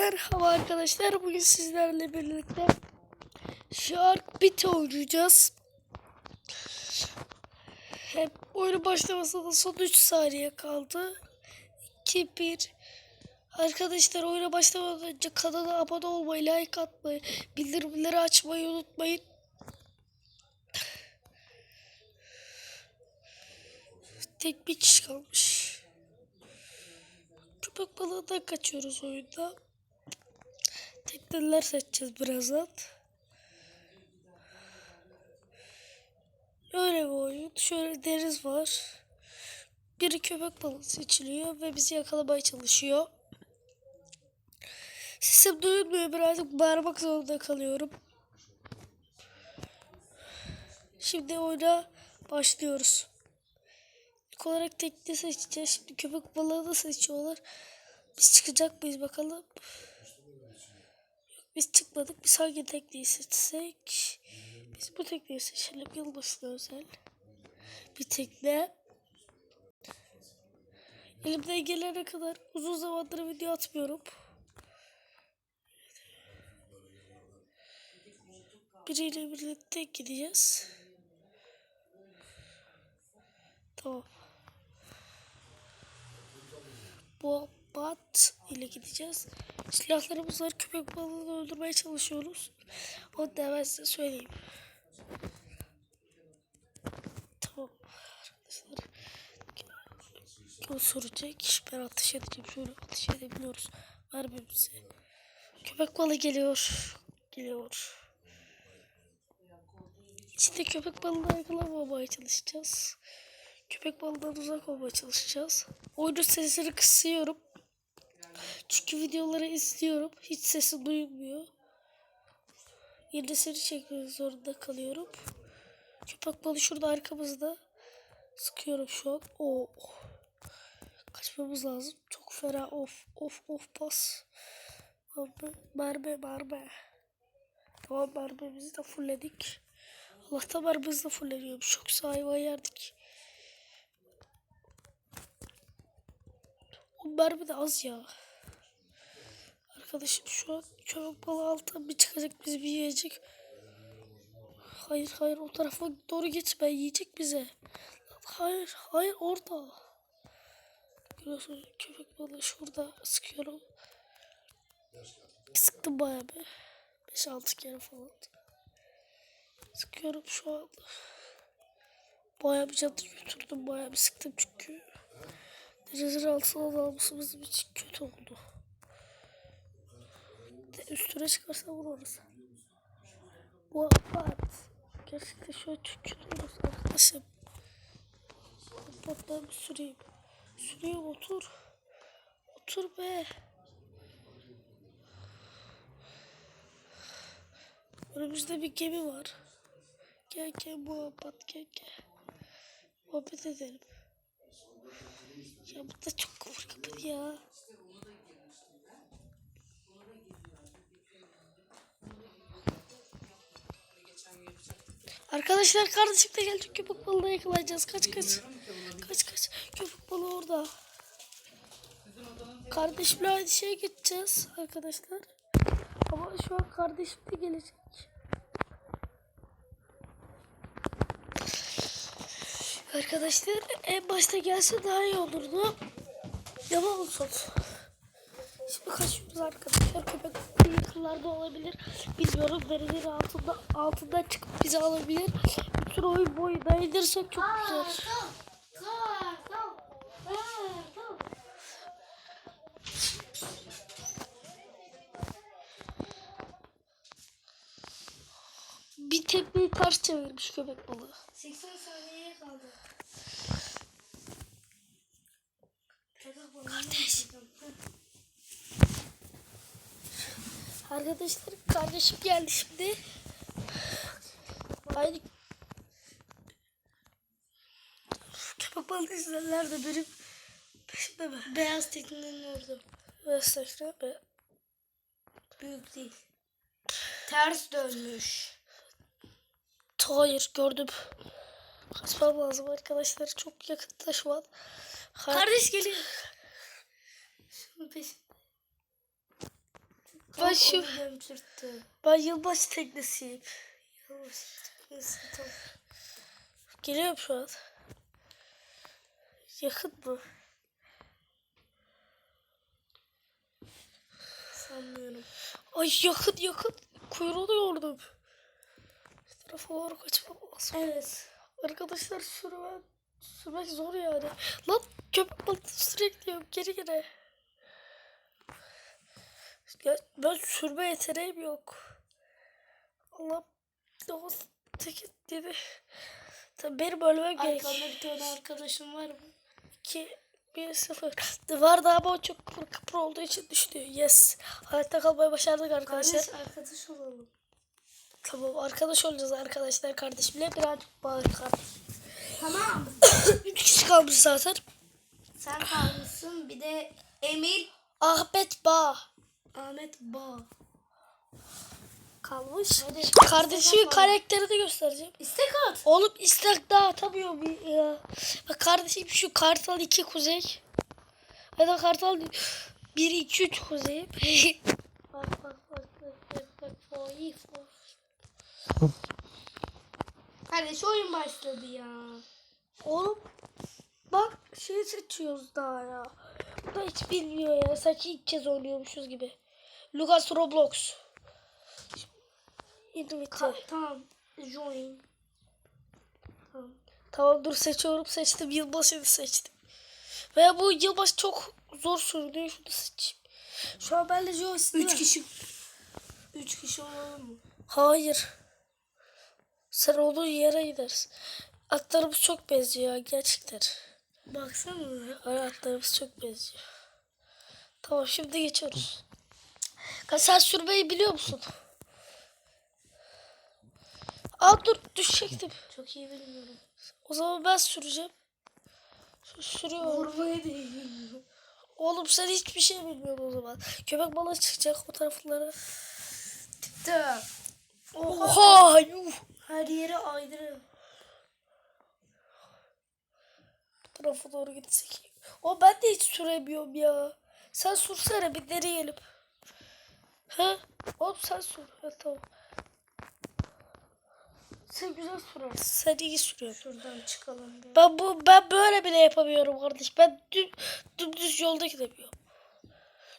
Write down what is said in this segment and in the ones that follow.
Merhaba arkadaşlar. Bugün sizlerle birlikte Shark Bit oynayacağız. Hep oyunu başlamasına son 3 saniye kaldı. 2-1 Arkadaşlar oyuna başlamadan önce kanala abone olmayı, like atmayı, bildirimleri açmayı unutmayın. Tek bir kişi kalmış. Köpek balığından kaçıyoruz oyunda. Tekneler seçeceğiz birazdan. Öyle bir oyun. Şöyle deniz var. Biri köpek balığı seçiliyor ve bizi yakalamaya çalışıyor. Sesim duyulmuyor. Birazcık bağırmak zorunda kalıyorum. Şimdi oyuna başlıyoruz. İlk olarak tekne seçeceğiz. Şimdi köpek balığını seçiyorlar. Biz çıkacak mıyız bakalım. Biz çıkmadık. Biz hangi tekneyi seçsek? Biz bu tekneyi seçelim. Yılbaşına özel. Bir tekne. Elimden gelene kadar uzun zamandır video atmıyorum. Biriyle birlikte gideceğiz. Tamam. Bu bat ile gideceğiz. Silahlarımız var. Köpek balığını öldürmeye çalışıyoruz. Onu da hemen size söyleyeyim. Tamam. O soracak. Ben ateş edeceğim. Şöyle ateş edebiliyoruz. Mermimizi. Köpek balığı geliyor. Geliyor. İçinde köpek balığına yakalanmamaya çalışacağız. Köpek balığından uzak olmaya çalışacağız. Oyunun sesini kısıyorum. Çünkü videoları izliyorum. Hiç sesi duyulmuyor. Yine seni çekmek zorunda kalıyorum. Köpek balığı şurada arkamızda. Sıkıyorum şu an. Oh. Kaçmamız lazım. Çok fena. Of of of bas. Merbe merbe. Tamam mermimizi de fullledik. Allah'tan mermimizi de fulleniyormuş. Çok hayvan yerdik. O mermi de az ya. Arkadaşım şu an köpek balığı altından bir çıkacak bizi bir yiyecek. Hayır hayır o tarafa doğru gitme yiyecek bize. Hayır hayır orada. Görüyorsunuz köpek balığı şurada sıkıyorum. Sıktım bayağı bir. 5-6 kere falan. Sıkıyorum şu an. Bayağı bir canı götürdüm. Bayağı bir sıktım çünkü. Denizin altına dalması bizim için kötü oldu. Üstüne çıkarsa vururuz. Bu apat. Gerçekten şu an çöküyoruz arkadaşım. Patlar bir süreyim. Süreyim otur. Otur be. Önümüzde bir gemi var. Gel gel muhabbet gel gel. Muhabbet edelim. Ya bu da çok kıvır kıvır ya. Arkadaşlar kardeşim de gelecek köpek balığına yakalayacağız. Kaç kaç. Kaç kaç. Köpek balığı orada. Kardeşimle aynı şeye gideceğiz arkadaşlar. Ama şu an kardeşim de gelecek. Arkadaşlar en başta gelse daha iyi olurdu. Ama olsun. Şimdi kaçıyoruz arkadaşlar. Köpek yakınlarda olabilir. Bilmiyorum denizin altında altından çıkıp bizi alabilir. Bütün oyun boyu dayanırsak çok güzel. Bir tekneyi ters çevirmiş köpek balığı. 80 saniyeye kaldı. Kardeş. Arkadaşlar kardeşim geldi şimdi. Aynı köpek balığı izlerler de benim peşimde mi? Beyaz teknenin orada. Mesajlar be. Büyük değil. Ters dönmüş. Hayır gördüm. Kaçmam lazım arkadaşlar. Çok yakında şu an. Kardeş geliyor. Şunun peşinde. Ben şu ben yılbaşı teknesiyim. Yavaş. Neyse tamam. Geliyorum şu an. Yakın mı? Sanmıyorum. Ay yakın yakın. Kuyruğunu gördüm. Şu tarafa doğru kaçmam lazım. Evet. Arkadaşlar sürmek, sürmek zor yani. Lan köpek balığı sürekli geri geri. Ya ben sürme yeteneğim yok. Allah o tek dedi. Tabii benim ölmem gerek. Arkanda bir tane arkadaşım var mı? 2 1 0 Vardı ama o çok kıpır kıpır olduğu için düştü. Yes. Hayatta kalmayı başardık arkadaşlar. Kardeş arkadaş olalım. Tamam arkadaş olacağız arkadaşlar kardeşimle birazcık bağır kardeş. Tamam. 3 kişi kalmış zaten. Sen kalmışsın. Bir de Emir Ahmet Bağ Ahmet Bağ. kalmış. Hadi. İstek karakterini göstereceğim. İstek at. Oğlum istek daha atamıyor bir ya. Bak kardeşim şu Kartal 2 kuzey. Ya da Kartal 1 2 3 kuzey. bak bak bak bak bak bak. Foy, foy. Kardeş oyun başladı ya. Oğlum bak şey seçiyoruz daha ya. Da hiç bilmiyor ya. Sanki ilk kez oynuyormuşuz gibi. Lucas Roblox. Invite. Tamam. Join. Tamam. Tamam dur seçiyorum seçtim. Yılbaşını seçtim. Ve bu yılbaşı çok zor sürünüyor. Şunu seçeyim. Şu an Joyce değil Üç mi? kişi. Üç kişi olalım mı? Hayır. Sen olduğun yere gidersin. Atlarımız çok benziyor gerçekten. Baksana. Ay, Atlarımız çok benziyor. Tamam şimdi geçiyoruz. Kaç sen sürmeyi biliyor musun? Aa dur düşecektim. Çok iyi bilmiyorum. O zaman ben süreceğim. Şu- Sürüyorum. Vurmayı değil. Oğlum sen hiçbir şey bilmiyorsun o zaman. Köpek balığı çıkacak o taraflara. Çıktı. Oha yuh. Her yere ayrı. Bu tarafa doğru gitsek. O ben de hiç süremiyorum ya. Sen sürsene bir deneyelim. Ha? Oğlum sen sür. Ha, tamam. Sen güzel sürersin. Sen iyi sürüyorsun. Şuradan çıkalım. Bir. Ben bu ben böyle bile yapamıyorum kardeş. Ben dü, dümdüz yolda gidemiyorum.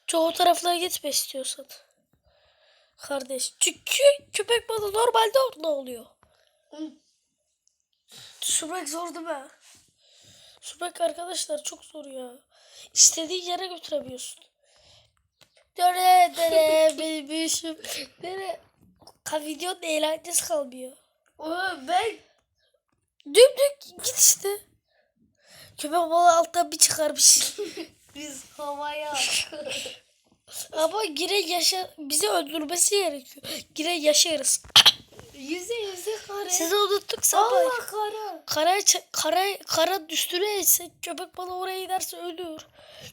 Çoğu taraflara gitme istiyorsan. Kardeş. Çünkü köpek balığı normalde orada oluyor. Sürmek zor değil mi? Sürmek arkadaşlar çok zor ya. İstediğin yere götüremiyorsun. Döne döne bilmişim. Ka videonun eğlencesi kalmıyor. Oo, ben Dümdük git işte. Köpek balığı alttan bir çıkarmış. biz havaya Ama yine yaşa bizi öldürmesi gerekiyor. Yine yaşarız. Yüze yüze kare. Sizi unuttuk sabah. Allah kara. Kara, kara, kara üstüne etse köpek balığı oraya giderse ölüyor.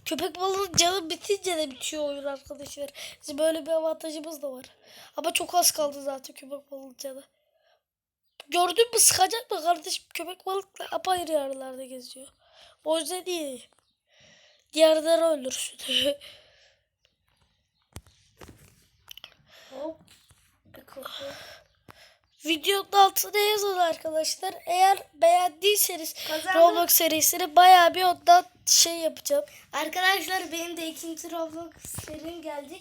Köpek balığının canı bitince de bitiyor oyun arkadaşlar. Bizim böyle bir avantajımız da var. Ama çok az kaldı zaten köpek balığının canı. Gördün mü sıkacak mı kardeşim? Köpek balıkla apayrı yerlerde geziyor. O yüzden iyi. Diğerleri öldürsün. Hop. Bir kapı. Videonun altına yazın arkadaşlar. Eğer beğendiyseniz Kazandım. Roblox serisini bayağı bir ondan şey yapacağım. Arkadaşlar benim de ikinci Roblox serim geldi.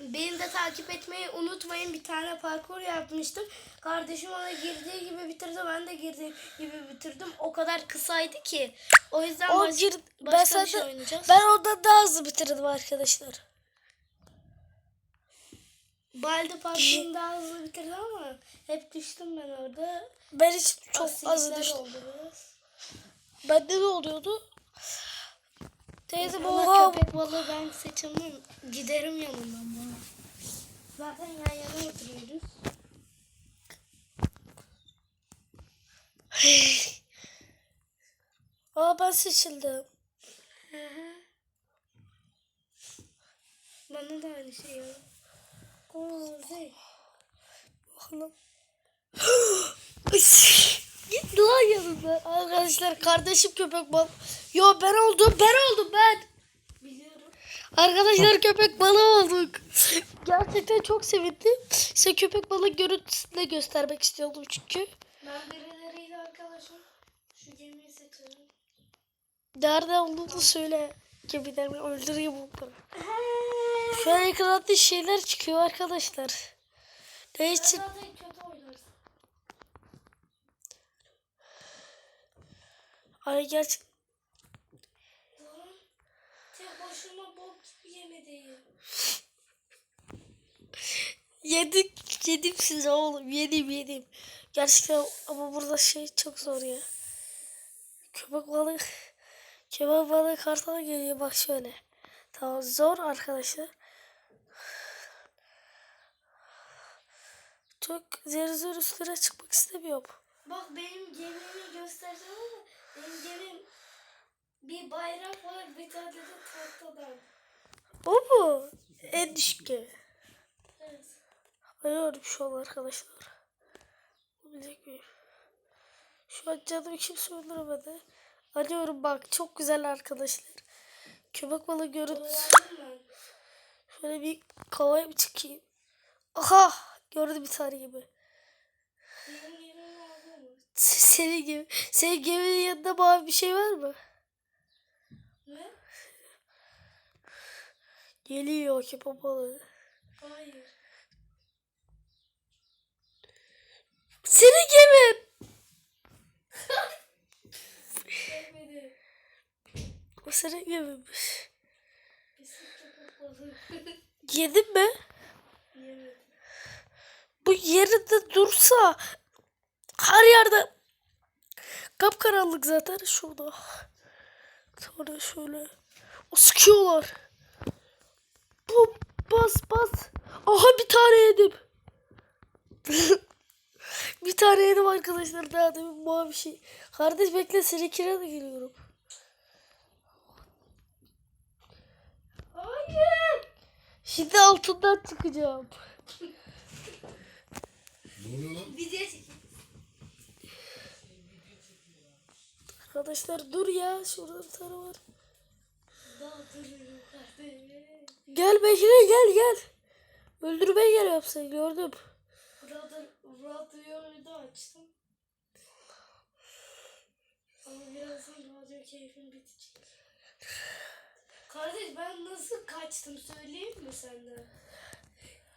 Beni de takip etmeyi unutmayın. Bir tane parkur yapmıştım. Kardeşim ona girdiği gibi bitirdi. Ben de girdiğim gibi bitirdim. O kadar kısaydı ki. O yüzden O baş- gir, ben başka bir şey oynayacağız. ben ondan daha hızlı bitirdim arkadaşlar. Balde parkurunu daha hızlı bitirdi ama hep düştüm ben orada. Ben hiç çok az düştüm. oldu biraz. Bende ne oluyordu? Teyzem Ama oha. köpek balığı ben seçemem. Giderim yanından bana. Zaten yan yana oturuyoruz. Aa ben seçildim. Bana da aynı şey ya. Bakalım. Git lan yanında. Arkadaşlar kardeşim köpek bal. Yo ben oldum ben oldum ben. Biliyorum. Arkadaşlar köpek balığı olduk. gerçekten çok sevindim. Size köpek balığı görüntüsünü göstermek istiyordum çünkü. Ben birileriyle arkadaşım. Şu gemiyi seçelim. Nerede olduğunu söyle. Gemilerimi öldüreyim onları. Şu an ekranda şeyler çıkıyor arkadaşlar. Ne için? Ay gerçek tek başıma bok gibi yemedeyim. Yedim, yedim size oğlum. Yedim, yedim. Gerçekten ama burada şey çok zor ya. Köpek balığı, köpek balığı kartala geliyor bak şöyle. Tamam zor arkadaşlar. Çok zor zor üstüne çıkmak istemiyorum. Bak benim gemimi göstereceğim ama benim gemim bir bayrak var bir tane de tahtadan. O mu? En düşük gemi. Evet. Arıyorum şu an arkadaşlar. Bilecek miyim? Şu an canım kimse öldüremedi. Arıyorum bak çok güzel arkadaşlar. Köpek balığı ben. Şöyle bir kovaya mı çıkayım? Aha! Gördüm bir tane gibi. Senin gibi. Senin geminin yanında mavi bir şey var mı? Ne? Geliyor köpek balığı. Hayır. Senin gemin! Köpek balığı. Yedin mi? Yemedim. Bu yerinde dursa her yerde kapkaranlık zaten şurada. Sonra şöyle o sıkıyorlar. Bu bas bas. Aha bir tane yedim. bir tane yedim arkadaşlar daha demin mavi şey. Kardeş bekle seninkine de geliyorum. Hayır. Şimdi altından çıkacağım. Ne oluyor lan? Video çekeyim. Arkadaşlar dur ya şurada bir tane var. Gel Bekir'e gel gel. Öldürmeye geliyorum seni gördüm. Radyo, radyoyu da açtım. Ama birazdan radyo keyfim bitecek. Kardeş ben nasıl kaçtım söyleyeyim mi senden?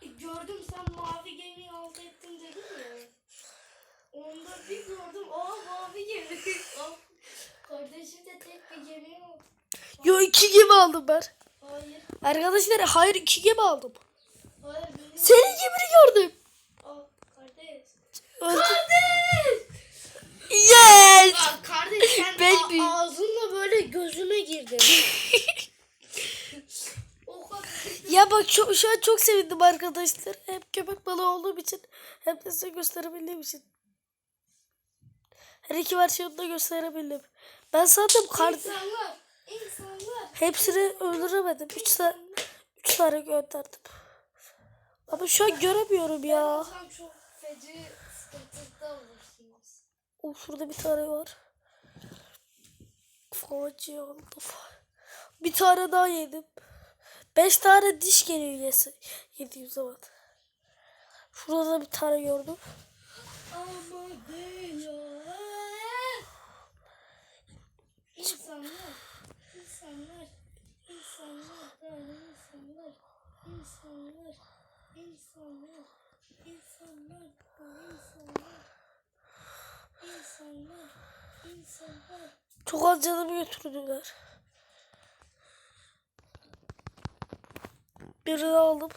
E, gördüm sen mavi gemiyi alt ettin dedin ya. Onda bir gördüm aa mavi gemi. Kardeşim de tek bir gemi aldı. Yo iki gemi aldım ben. Hayır. Arkadaşlar hayır iki gemi aldım. Hayır benim. Senin gemini gördüm. Al kardeş. Kardeş! Yes. Bak kardeş sen a- ağzınla böyle gözüme girdin. Ya bak şu, şu an çok sevindim arkadaşlar. Hem köpek balığı olduğum için hem de size gösterebildiğim için. Her iki versiyonu da gösterebildim. Ben sandım kar İnsanlar. İnsanlar. hepsini öldüremedim. Üç, tane, üç tane gönderdim. Ama şu an göremiyorum ya. olsam çok feci sıkıntıda olursunuz. O şurada bir tane var. Favacı aldım. Bir tane daha yedim. Beş tane diş geliyor yesi. Yediğim zaman. Şurada da bir tane gördüm. Çok az canımı götürdüler. Birini aldım.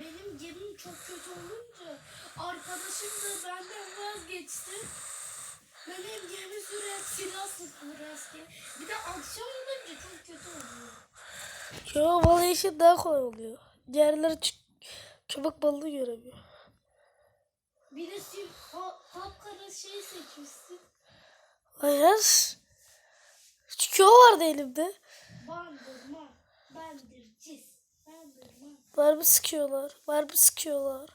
Benim gemim çok kötü olunca arkadaşım da benden vazgeçti. Benim gemi sürekli silah sıktı rastgele. Bir de akşam olunca çok kötü oluyor. Yo vallahi işin daha kolay oluyor. Diğerleri köpek balığı göremiyor. Bir de ha, kapkara şey seçmişsin. Hayır. Çünkü o vardı elimde. Bandırma, bandırcız. Var mı sıkıyorlar? Var mı sıkıyorlar?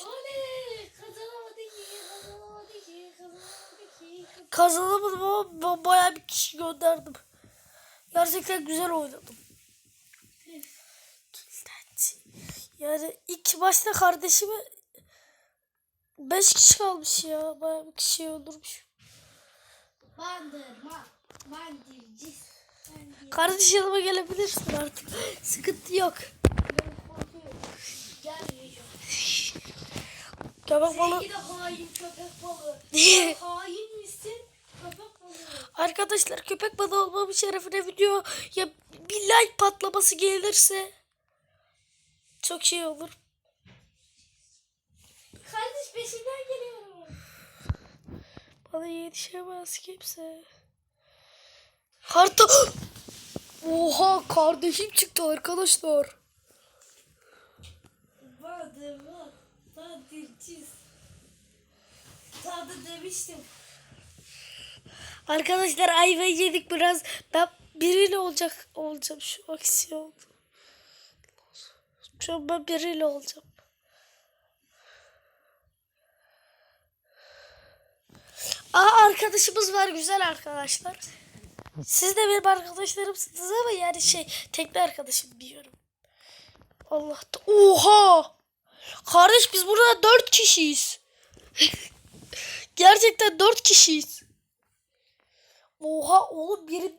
Oley! Kazanamadı ki, kazanamadı ki, kazanamadı ki. kazan- Kazanamadım ama ben bayağı bir kişi gönderdim. Gerçekten güzel oynadım. Yani ilk başta kardeşimi 5 kişi kalmış ya. Bayağı bir kişiyi öldürmüş. Bandırma. Bandırcis. Bandırma. Kardeş yanıma gelebilirsin artık. Sıkıntı yok. Gelmeyeceğim. Köpek balığı. De hain köpek balığı. Sen hain misin? Köpek balığı. Arkadaşlar köpek balığı olmamın şerefine video ya bir like patlaması gelirse çok şey olur. Kardeş peşinden geliyorum. Bana yetişemez kimse. Karta... Oha kardeşim çıktı arkadaşlar. Bandırma. Bandırcis. Tadı demiştim. Arkadaşlar ayvayı yedik biraz. Ben biriyle olacak olacağım şu aksiyon. Şu an ben biriyle olacağım. Aa arkadaşımız var güzel arkadaşlar. Siz de benim arkadaşlarımsınız ama yani şey tekli arkadaşım diyorum. Allah da- Oha! Kardeş biz burada dört kişiyiz. Gerçekten dört kişiyiz. Oha oğlum biri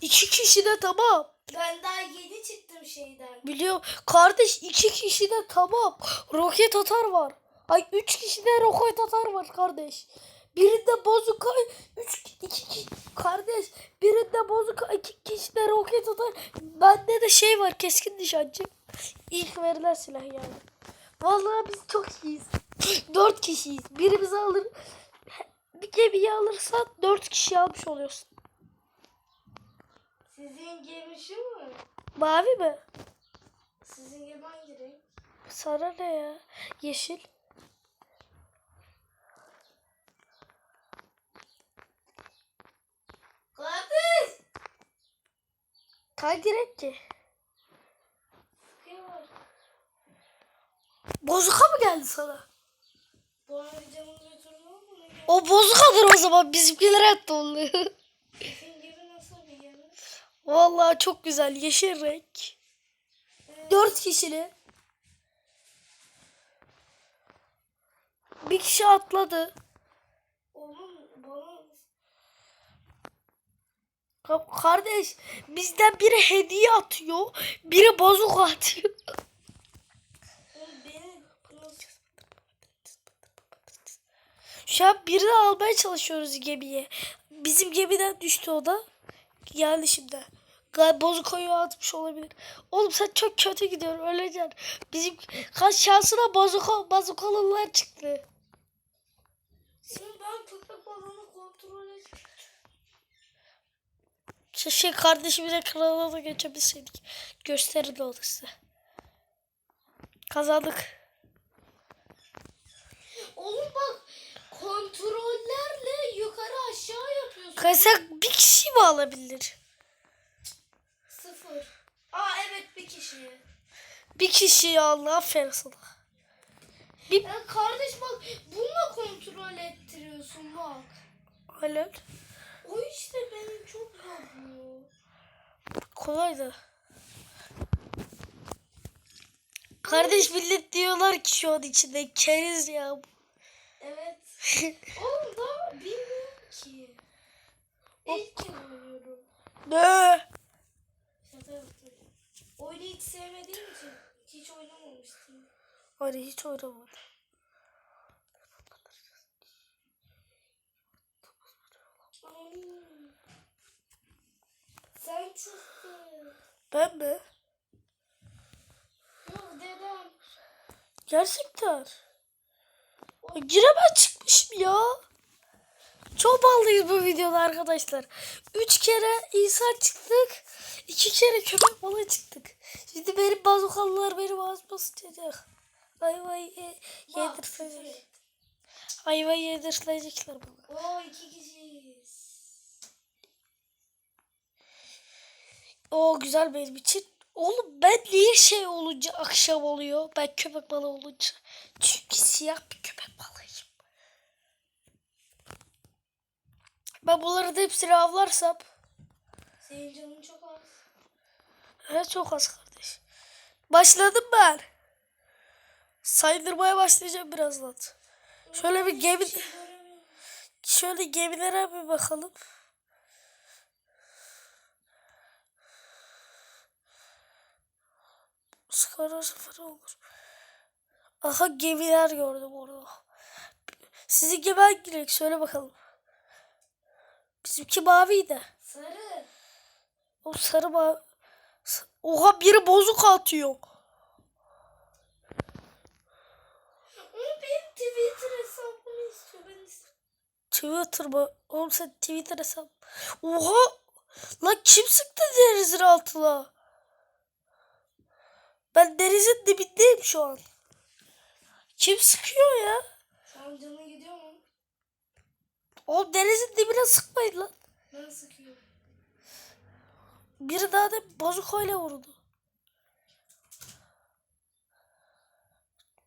iki kişi de tamam. Ben daha yeni çıktım şeyden. Biliyorum. Kardeş iki kişi de tamam. Roket atar var. Ay üç kişi de roket atar var kardeş. Birinde bozuka üç iki kişi kardeş. Birinde bozuka iki kişi de roket atar. Bende de şey var keskin nişancı. İlk verilen silah yani. Vallahi biz çok iyiyiz. Dört kişiyiz. Birimizi alır. Bir gemiyi alırsan dört kişi almış oluyorsun. Sizin gemi şu mu? Mavi mi? Sizin gemi hangi renk? Sana ne ya? Yeşil. Kardeş! Hangi renk ki? Kim var? Bozuka mı geldi sana? O bozukadır o zaman. Bizimkiler etti onu. Vallahi çok güzel. Yeşil renk. Dört kişili. Bir kişi atladı. Kardeş bizden biri hediye atıyor. Biri bozuk atıyor. oğlum beni nasıl Şu an birini almaya çalışıyoruz gemiye. Bizim gemiden düştü o da. Geldi şimdi. Galiba bozuk oyu atmış olabilir. Oğlum sen çok kötü gidiyorsun öleceksin. Bizim kaç şansına bozuk bozukalılar çıktı. Şimdi ben köpek balığını kontrol et. Şu şey kardeşimize kralına da geçebilseydik. Gösterin oldu size. Kazandık. Oğlum bak kontrollerle yukarı aşağı yapıyorsun. Kaysak bir kişi mi alabilir? Sıfır. Aa evet bir kişi. Bir kişiyi Allah aferin sana. Ya kardeş bak bununla kontrol ettiriyorsun bak. Helal. O işte benim çok zorluyor. Kolaydı. Kardeş millet diyorlar ki şu an içinde keriz ya. bu. Oğlum daha bilmiyorum ki. İlk kez oynuyorum. Ne? Şaka yaptım. Oyunu hiç sevmediğim için hiç oynamamıştım. Hadi hiç oynamadım. Sen çıktın. Ben mi? Yok dedem. Gerçekten. Giremez çıkmışım ya. Çok ballıyız bu videoda arkadaşlar. Üç kere insan çıktık. iki kere köpek balığı çıktık. Şimdi benim bazukalılar benim ağzıma sıçacak. Ayvayı yedirtecek. Ayvayı yedirtecekler bana. Oo iki kişiyiz. O güzel benim için. Oğlum ben niye şey olunca akşam oluyor? Ben köpek balığı olunca. Çünkü siyah bir köpek balığıyım. Ben bunların hepsini avlarsam Senin canın çok az. he, çok az kardeş. Başladım ben. Saydırmaya başlayacağım birazdan. Şöyle bir gemi şey şöyle gemilere bir bakalım. Skara sıfır olur. Aha gemiler gördüm orada. Sizin gemi hangi renk? Söyle bakalım. Bizimki maviydi. Sarı. O sarı mavi. Oha biri bozuk atıyor. Ama benim Twitter hesabımı istiyor. Ben istiyorum. Twitter mı? Oğlum sen Twitter hesap. Oha! Lan kim sıktı denizin altına? Ben denizin dibindeyim şu an. Kim sıkıyor ya? Şu an canı gidiyor? Oğlum denizin dibine sıkmayın lan. Ben sıkıyorum. Biri daha da bazukayla vurdu.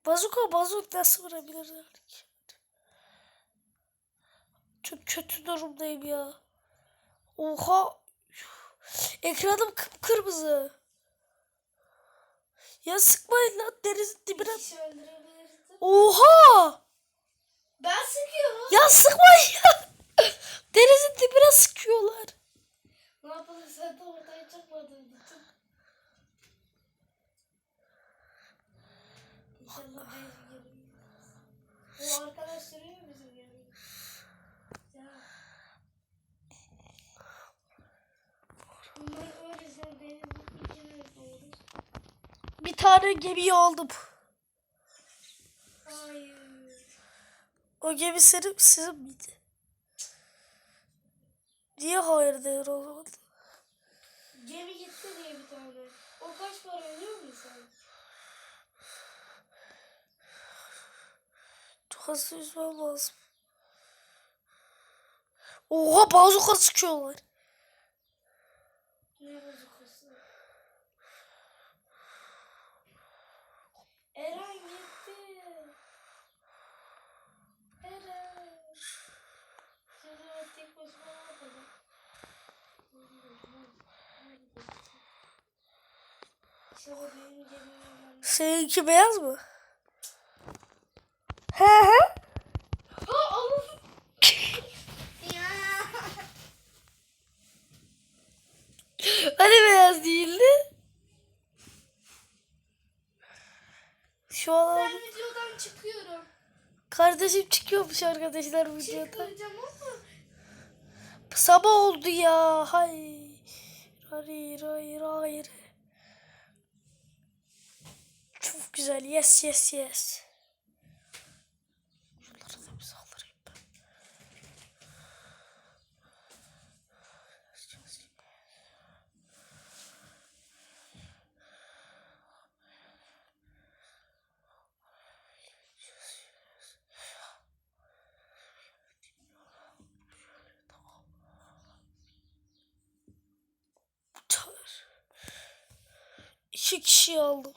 Bazuka bazuk nasıl vurabilir ki? Çok kötü durumdayım ya. Oha. Ekranım kıpkırmızı. Ya sıkmayın lan denizin dibine. Oha. Ben sıkıyorum. Ya sıkmayın ya. Denizin dibine sıkıyorlar. Ne yapalım sen de ortaya çıkmadın. İnşallah. Bu arkadaş sürüyor bizim yerim. Ya. Bunlar öylesine benim içine. Bir tane gemiyi aldım. Hayır. O gemi senin sizin miydi? Niye hayır der o zaman? Gemi gitti diye bir tane. O kaç para biliyor musun hızlı yüzmem lazım. Oha bazuka sıkıyorlar. Ne bozukası? Eren gitti. Eren. Şimdi ben tek başıma ne yapacağım? İnşallah benim gemim gelmez. Seninki beyaz mı? He he. Hani beyaz değildi? Şu an Ben videodan çıkıyorum. kardeşim çıkıyormuş arkadaşlar videoda. Çıkacağım ama. Sabah oldu ya. Hay. Hayır hayır hayır. Çok güzel. Yes yes yes. Şunları da bir saldırayım ben. İki kişi aldım.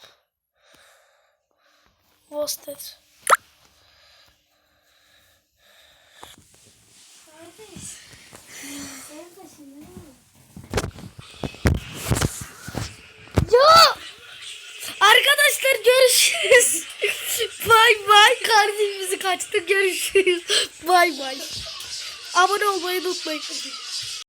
Mi? Ya! Arkadaşlar görüşürüz. bay bay. Kardeşimizi kaçtı. Görüşürüz. Bay bay. Abone olmayı unutmayın.